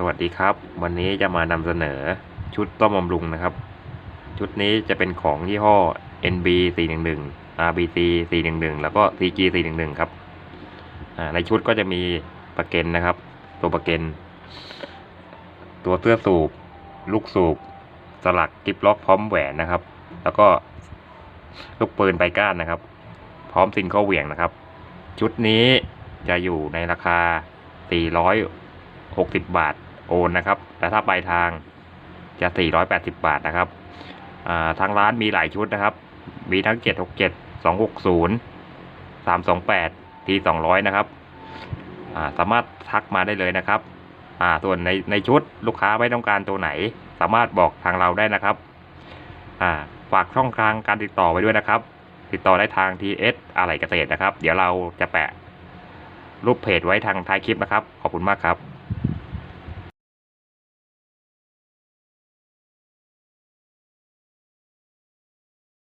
สวัสดีครับ วันนี้จะมานำเสนอชุดต้มบำรุงนะครับ ชุดนี้จะเป็นของยี่ห้อ NB 411 RBC 411 แล้วก็ CG 411 ครับในชุดก็จะมีประเก็นนะครับ ตัวประเก็น ตัวเสื้อสูบ ลูกสูบ สลักกิฟล็อกพร้อมแหวนนะครับ แล้วก็ลูกปืนไปก้านนะครับ พร้อมซินเข้าเหวี่ยงนะครับ ชุดนี้จะอยู่ในราคา460 บาท โอนนะครับแต่ถ้าปลายทางจะ 480 บาทนะครับทางร้านมีหลายชุดนะครับ มีทั้ง 767 260 328ที200นะครับาสามารถทักมาได้เลยนะครับส่วนในในชุดลูกค้าไม่ต้องการตัวไหน สามารถบอกทางเราได้นะครับาฝากช่องทางการติดต่อไว้ด้วยนะครับ ติดต่อได้ทาง TS อะไรเกษตรนะครับ เดี๋ยวเราจะแปะรูปเพจไว้ทางท้ายคลิปนะครับ ขอบคุณมากครับ